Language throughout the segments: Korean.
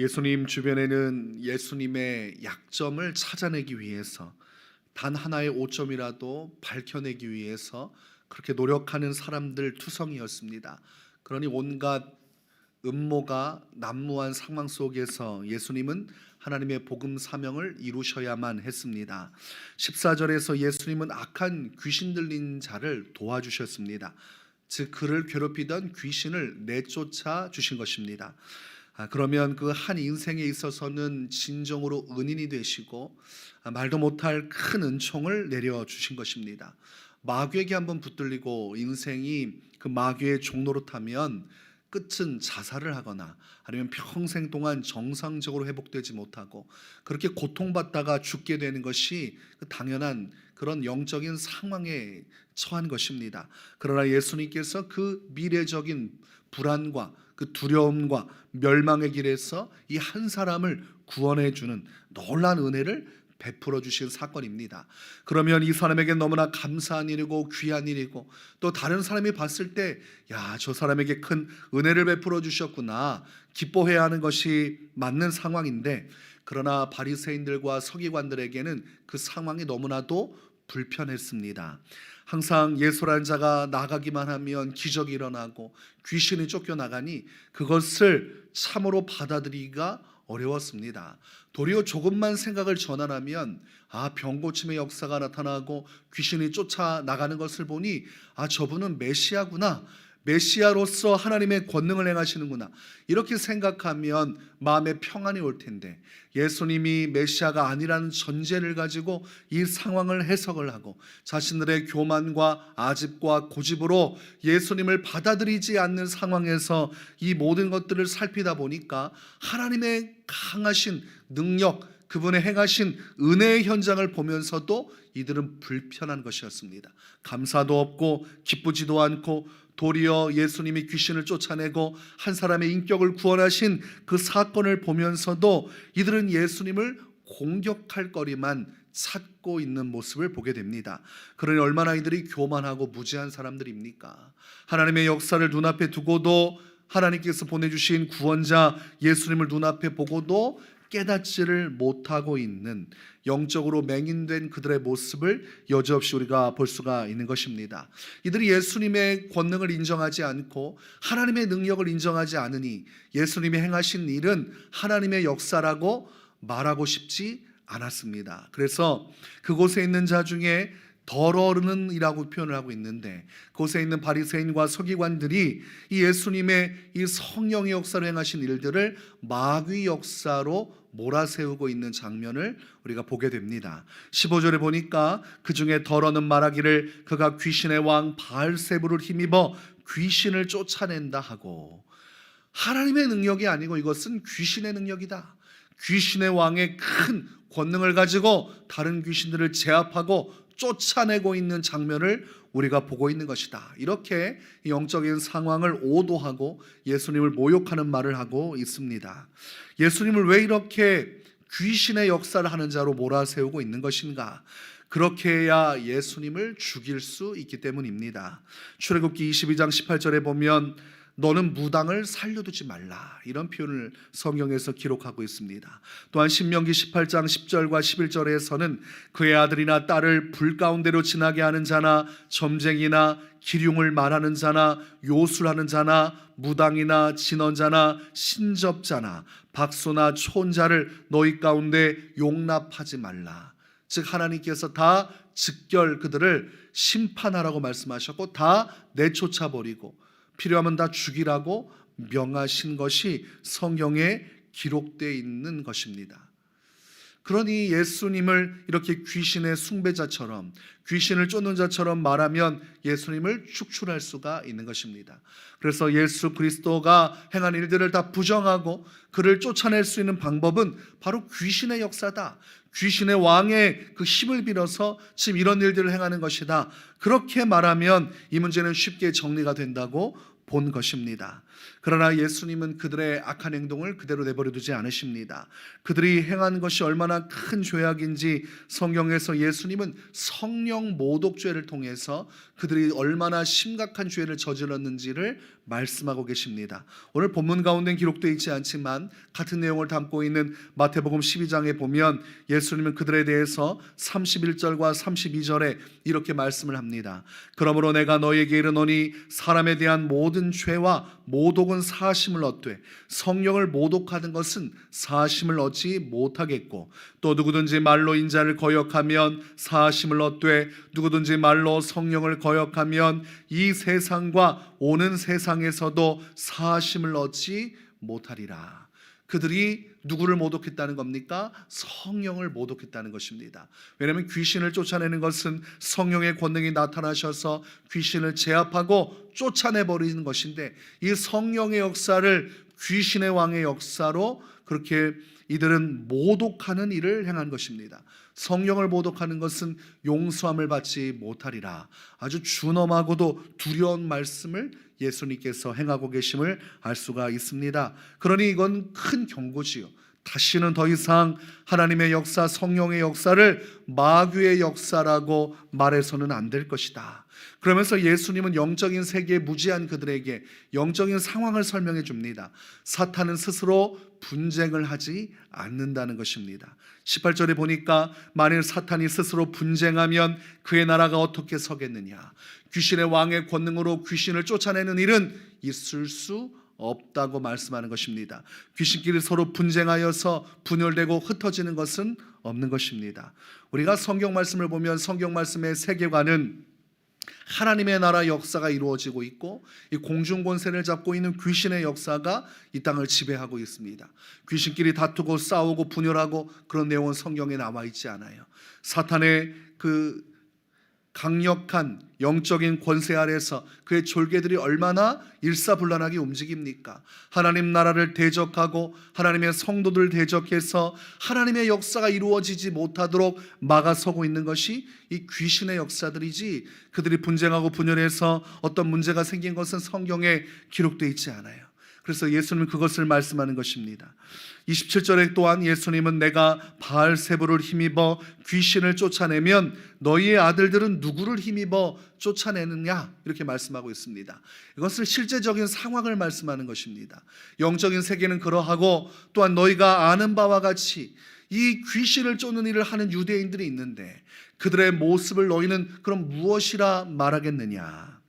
예수님 주변에는 예수님의 약점을 찾아내기 위해서 단 하나의 오점이라도 밝혀내기 위해서 그렇게 노력하는 사람들 투성이었습니다. 그러니 온갖 음모가 난무한 상황 속에서 예수님은 하나님의 복음 사명을 이루셔야만 했습니다. 14절에서 예수님은 악한 귀신 들린 자를 도와주셨습니다. 즉 그를 괴롭히던 귀신을 내쫓아 주신 것입니다. 아, 그러면 그 한 인생에 있어서는 진정으로 은인이 되시고 아, 말도 못할 큰 은총을 내려 주신 것입니다. 마귀에게 한번 붙들리고 인생이 그 마귀의 종로로 타면 끝은 자살을 하거나 아니면 평생 동안 정상적으로 회복되지 못하고 그렇게 고통받다가 죽게 되는 것이 그 당연한 그런 영적인 상황에 처한 것입니다. 그러나 예수님께서 그 미래적인 불안과 그 두려움과 멸망의 길에서 이 한 사람을 구원해 주는 놀란 은혜를 베풀어 주신 사건입니다. 그러면 이 사람에게 너무나 감사한 일이고 귀한 일이고 또 다른 사람이 봤을 때 야, 저 사람에게 큰 은혜를 베풀어 주셨구나. 기뻐해야 하는 것이 맞는 상황인데 그러나 바리새인들과 서기관들에게는 그 상황이 너무나도 불편했습니다. 항상 예수라는 자가 나가기만 하면 기적이 일어나고 귀신이 쫓겨나가니 그것을 참으로 받아들이기가 어려웠습니다. 도리어 조금만 생각을 전환하면 아 병 고침의 역사가 나타나고 귀신이 쫓아 나가는 것을 보니 아 저분은 메시아구나. 메시아로서 하나님의 권능을 행하시는구나. 이렇게 생각하면 마음에 평안이 올 텐데 예수님이 메시아가 아니라는 전제를 가지고 이 상황을 해석을 하고 자신들의 교만과 아집과 고집으로 예수님을 받아들이지 않는 상황에서 이 모든 것들을 살피다 보니까 하나님의 강하신 능력 그분의 행하신 은혜의 현장을 보면서도 이들은 불편한 것이었습니다. 감사도 없고 기쁘지도 않고 도리어 예수님이 귀신을 쫓아내고 한 사람의 인격을 구원하신 그 사건을 보면서도 이들은 예수님을 공격할 거리만 찾고 있는 모습을 보게 됩니다. 그러니 얼마나 이들이 교만하고 무지한 사람들입니까? 하나님의 역사를 눈앞에 두고도 하나님께서 보내주신 구원자 예수님을 눈앞에 보고도 깨닫지를 못하고 있는 영적으로 맹인된 그들의 모습을 여지없이 우리가 볼 수가 있는 것입니다. 이들이 예수님의 권능을 인정하지 않고 하나님의 능력을 인정하지 않으니 예수님이 행하신 일은 하나님의 역사라고 말하고 싶지 않았습니다. 그래서 그곳에 있는 자 중에 덜어르는이라고 표현을 하고 있는데 그곳에 있는 바리새인과 서기관들이 이 예수님의 이 성령의 역사로 행하신 일들을 마귀 역사로 몰아세우고 있는 장면을 우리가 보게 됩니다. 15절에 보니까 그 중에 덜어는 말하기를 그가 귀신의 왕 바알세부를 힘입어 귀신을 쫓아낸다 하고 하나님의 능력이 아니고 이것은 귀신의 능력이다. 귀신의 왕의 큰 권능을 가지고 다른 귀신들을 제압하고 쫓아내고 있는 장면을 우리가 보고 있는 것이다. 이렇게 영적인 상황을 오도하고 예수님을 모욕하는 말을 하고 있습니다. 예수님을 왜 이렇게 귀신의 역사를 하는 자로 몰아세우고 있는 것인가? 그렇게 해야 예수님을 죽일 수 있기 때문입니다. 출애굽기 22장 18절에 보면 너는 무당을 살려두지 말라 이런 표현을 성경에서 기록하고 있습니다. 또한 신명기 18장 10절과 11절에서는 그의 아들이나 딸을 불 가운데로 지나게 하는 자나 점쟁이나 기륭을 말하는 자나 요술하는 자나 무당이나 진언자나 신접자나 박소나 촌자를 너희 가운데 용납하지 말라. 즉 하나님께서 다 즉결 그들을 심판하라고 말씀하셨고 다 내쫓아 버리고 필요하면 다 죽이라고 명하신 것이 성경에 기록되어 있는 것입니다. 그러니 예수님을 이렇게 귀신의 숭배자처럼 귀신을 쫓는 자처럼 말하면 예수님을 축출할 수가 있는 것입니다. 그래서 예수 그리스도가 행한 일들을 다 부정하고 그를 쫓아낼 수 있는 방법은 바로 귀신의 역사다. 귀신의 왕의 그 힘을 빌어서 지금 이런 일들을 행하는 것이다. 그렇게 말하면 이 문제는 쉽게 정리가 된다고 본 것입니다. 그러나 예수님은 그들의 악한 행동을 그대로 내버려 두지 않으십니다. 그들이 행한 것이 얼마나 큰 죄악인지 성경에서 예수님은 성령 모독죄를 통해서 그들이 얼마나 심각한 죄를 저질렀는지를 말씀하고 계십니다. 오늘 본문 가운데 기록되어 있지 않지만 같은 내용을 담고 있는 마태복음 12장에 보면 예수님은 그들에 대해서 31절과 32절에 이렇게 말씀을 합니다. 그러므로 내가 너희에게 이르노니 사람에 대한 모든 죄와 모독은 사심을 얻되 성령을 모독하는 것은 사심을 얻지 못하겠고 또 누구든지 말로 인자를 거역하면 사심을 얻되 누구든지 말로 성령을 거역하면 이 세상과 오는 세상에서도 사심을 얻지 못하리라. 그들이 누구를 모독했다는 겁니까? 성령을 모독했다는 것입니다. 왜냐하면 귀신을 쫓아내는 것은 성령의 권능이 나타나셔서 귀신을 제압하고 쫓아내 버리는 것인데 이 성령의 역사를 귀신의 왕의 역사로 그렇게 이들은 모독하는 일을 행한 것입니다. 성령을 모독하는 것은 용서함을 받지 못하리라. 아주 준엄하고도 두려운 말씀을 예수님께서 행하고 계심을 알 수가 있습니다. 그러니 이건 큰 경고지요. 다시는 더 이상 하나님의 역사, 성령의 역사를 마귀의 역사라고 말해서는 안 될 것이다. 그러면서 예수님은 영적인 세계에 무지한 그들에게 영적인 상황을 설명해 줍니다. 사탄은 스스로 분쟁을 하지 않는다는 것입니다. 18절에 보니까 만일 사탄이 스스로 분쟁하면 그의 나라가 어떻게 서겠느냐. 귀신의 왕의 권능으로 귀신을 쫓아내는 일은 있을 수 없다고 말씀하는 것입니다. 귀신끼리 서로 분쟁하여서 분열되고 흩어지는 것은 없는 것입니다. 우리가 성경 말씀을 보면 성경 말씀의 세계관은 하나님의 나라 역사가 이루어지고 있고 이 공중 권세를 잡고 있는 귀신의 역사가 이 땅을 지배하고 있습니다. 귀신끼리 다투고 싸우고 분열하고 그런 내용은 성경에 나와 있지 않아요. 사탄의 그 강력한 영적인 권세 아래서 그의 졸개들이 얼마나 일사불란하게 움직입니까? 하나님 나라를 대적하고 하나님의 성도들 대적해서 하나님의 역사가 이루어지지 못하도록 막아서고 있는 것이 이 귀신의 역사들이지 그들이 분쟁하고 분열해서 어떤 문제가 생긴 것은 성경에 기록되어 있지 않아요. 그래서 예수님은 그것을 말씀하는 것입니다. 27절에 또한 예수님은 내가 바알 세부를 힘입어 귀신을 쫓아내면 너희의 아들들은 누구를 힘입어 쫓아내느냐 이렇게 말씀하고 있습니다. 이것을 실제적인 상황을 말씀하는 것입니다. 영적인 세계는 그러하고 또한 너희가 아는 바와 같이 이 귀신을 쫓는 일을 하는 유대인들이 있는데 그들의 모습을 너희는 그럼 무엇이라 말하겠느냐?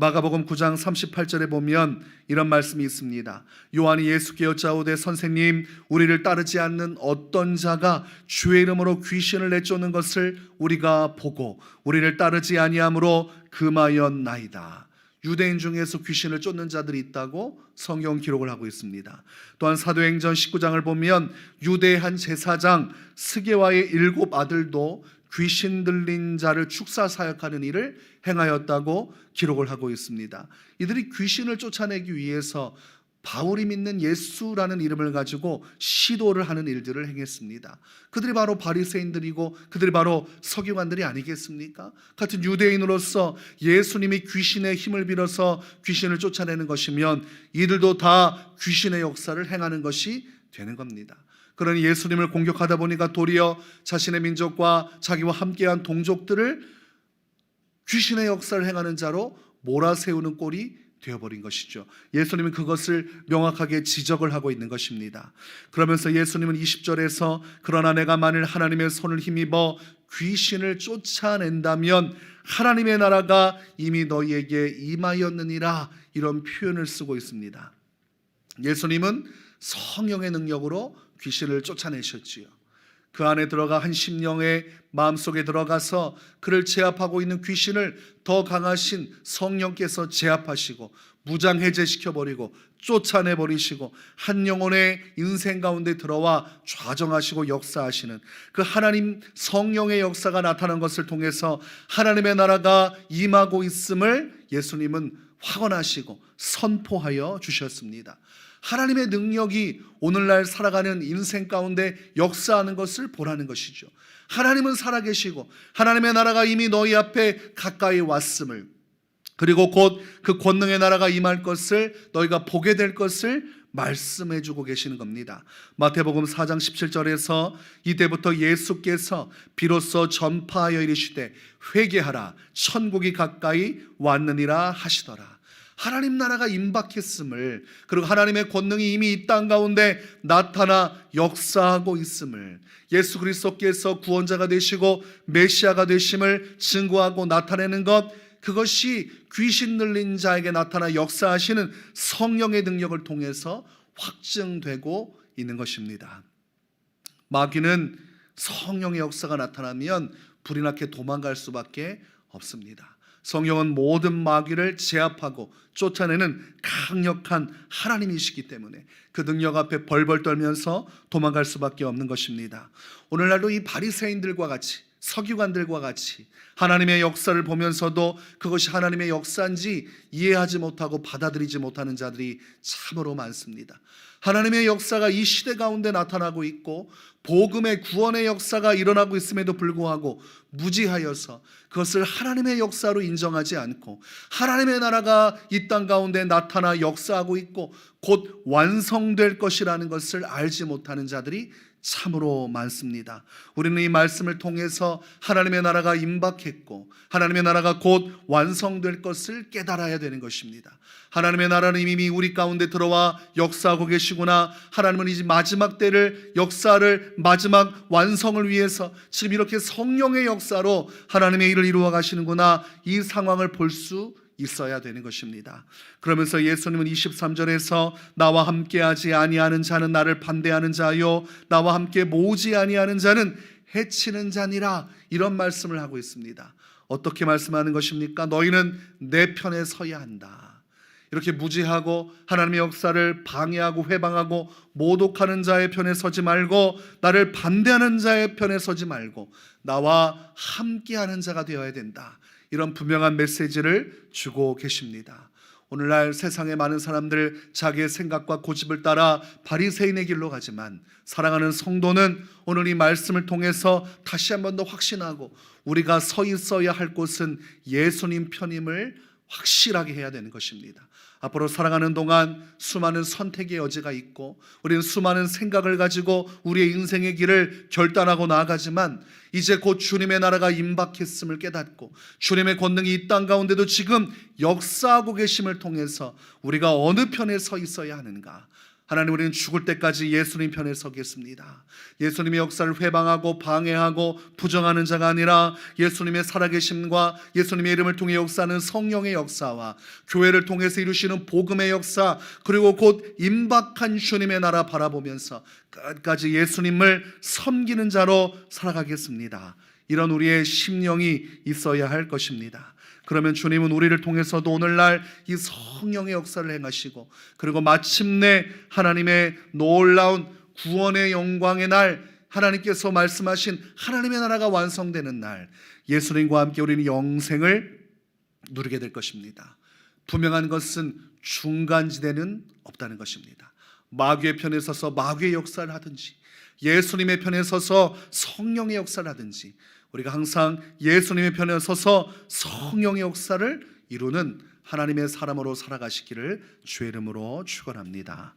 마가복음 9장 38절에 보면 이런 말씀이 있습니다. 요한이 예수께 여짜오되 선생님 우리를 따르지 않는 어떤 자가 주의 이름으로 귀신을 내쫓는 것을 우리가 보고 우리를 따르지 아니함으로 금하였나이다. 유대인 중에서 귀신을 쫓는 자들이 있다고 성경 기록을 하고 있습니다. 또한 사도행전 19장을 보면 유대 한 제사장 스게와의 일곱 아들도 귀신 들린 자를 축사 사역하는 일을 행하였다고 기록을 하고 있습니다. 이들이 귀신을 쫓아내기 위해서 바울이 믿는 예수라는 이름을 가지고 시도를 하는 일들을 행했습니다. 그들이 바로 바리새인들이고 그들이 바로 서기관들이 아니겠습니까? 같은 유대인으로서 예수님이 귀신의 힘을 빌어서 귀신을 쫓아내는 것이면 이들도 다 귀신의 역사를 행하는 것이 되는 겁니다. 그러니 예수님을 공격하다 보니까 도리어 자신의 민족과 자기와 함께한 동족들을 귀신의 역사를 행하는 자로 몰아세우는 꼴이 되어버린 것이죠. 예수님은 그것을 명확하게 지적을 하고 있는 것입니다. 그러면서 예수님은 20절에서 그러나 내가 만일 하나님의 손을 힘입어 귀신을 쫓아낸다면 하나님의 나라가 이미 너희에게 임하였느니라 이런 표현을 쓰고 있습니다. 예수님은 성령의 능력으로 귀신을 쫓아내셨지요. 그 안에 들어가 한 심령의 마음속에 들어가서 그를 제압하고 있는 귀신을 더 강하신 성령께서 제압하시고 무장 해제시켜 버리고 쫓아내 버리시고 한 영혼의 인생 가운데 들어와 좌정하시고 역사하시는 그 하나님 성령의 역사가 나타난 것을 통해서 하나님의 나라가 임하고 있음을 예수님은 확언하시고 선포하여 주셨습니다. 하나님의 능력이 오늘날 살아가는 인생 가운데 역사하는 것을 보라는 것이죠. 하나님은 살아계시고 하나님의 나라가 이미 너희 앞에 가까이 왔음을 그리고 곧 그 권능의 나라가 임할 것을 너희가 보게 될 것을 말씀해 주고 계시는 겁니다. 마태복음 4장 17절에서 이때부터 예수께서 비로소 전파하여 이르시되 회개하라 천국이 가까이 왔느니라 하시더라. 하나님 나라가 임박했음을 그리고 하나님의 권능이 이미 이 땅 가운데 나타나 역사하고 있음을 예수 그리스도께서 구원자가 되시고 메시아가 되심을 증거하고 나타내는 것 그것이 귀신 들린 자에게 나타나 역사하시는 성령의 능력을 통해서 확증되고 있는 것입니다. 마귀는 성령의 역사가 나타나면 불이 나게 도망갈 수밖에 없습니다. 성령은 모든 마귀를 제압하고 쫓아내는 강력한 하나님이시기 때문에 그 능력 앞에 벌벌 떨면서 도망갈 수밖에 없는 것입니다. 오늘날도 이 바리새인들과 같이 서기관들과 같이 하나님의 역사를 보면서도 그것이 하나님의 역사인지 이해하지 못하고 받아들이지 못하는 자들이 참으로 많습니다. 하나님의 역사가 이 시대 가운데 나타나고 있고 복음의 구원의 역사가 일어나고 있음에도 불구하고 무지하여서 그것을 하나님의 역사로 인정하지 않고 하나님의 나라가 이 땅 가운데 나타나 역사하고 있고 곧 완성될 것이라는 것을 알지 못하는 자들이 참으로 많습니다. 우리는 이 말씀을 통해서 하나님의 나라가 임박했고 하나님의 나라가 곧 완성될 것을 깨달아야 되는 것입니다. 하나님의 나라는 이미 우리 가운데 들어와 역사하고 계시구나. 하나님은 이제 마지막 때를 역사를 마지막 완성을 위해서 지금 이렇게 성령의 역사로 하나님의 일을 이루어 가시는구나. 이 상황을 볼 수 있어야 되는 것입니다. 그러면서 예수님은 23절에서 나와 함께 하지 아니하는 자는 나를 반대하는 자요 나와 함께 모으지 아니하는 자는 해치는 자니라 이런 말씀을 하고 있습니다. 어떻게 말씀하는 것입니까? 너희는 내 편에 서야 한다. 이렇게 무지하고 하나님의 역사를 방해하고 회방하고 모독하는 자의 편에 서지 말고 나를 반대하는 자의 편에 서지 말고 나와 함께하는 자가 되어야 된다. 이런 분명한 메시지를 주고 계십니다. 오늘날 세상의 많은 사람들 자기의 생각과 고집을 따라 바리새인의 길로 가지만 사랑하는 성도는 오늘 이 말씀을 통해서 다시 한 번 더 확신하고 우리가 서 있어야 할 곳은 예수님 편임을 확실하게 해야 되는 것입니다. 앞으로 살아가는 동안 수많은 선택의 여지가 있고 우리는 수많은 생각을 가지고 우리의 인생의 길을 결단하고 나아가지만 이제 곧 주님의 나라가 임박했음을 깨닫고 주님의 권능이 이 땅 가운데도 지금 역사하고 계심을 통해서 우리가 어느 편에 서 있어야 하는가 하나님 우리는 죽을 때까지 예수님 편에 서겠습니다. 예수님의 역사를 회방하고 방해하고 부정하는 자가 아니라 예수님의 살아계심과 예수님의 이름을 통해 역사하는 성령의 역사와 교회를 통해서 이루시는 복음의 역사 그리고 곧 임박한 주님의 나라 바라보면서 끝까지 예수님을 섬기는 자로 살아가겠습니다. 이런 우리의 심령이 있어야 할 것입니다. 그러면 주님은 우리를 통해서도 오늘날 이 성령의 역사를 행하시고 그리고 마침내 하나님의 놀라운 구원의 영광의 날 하나님께서 말씀하신 하나님의 나라가 완성되는 날 예수님과 함께 우리는 영생을 누리게 될 것입니다. 분명한 것은 중간지대는 없다는 것입니다. 마귀의 편에 서서 마귀의 역사를 하든지 예수님의 편에 서서 성령의 역사를 하든지 우리가 항상 예수님의 편에 서서 성령의 역사를 이루는 하나님의 사람으로 살아가시기를 주의 이름으로 축원합니다.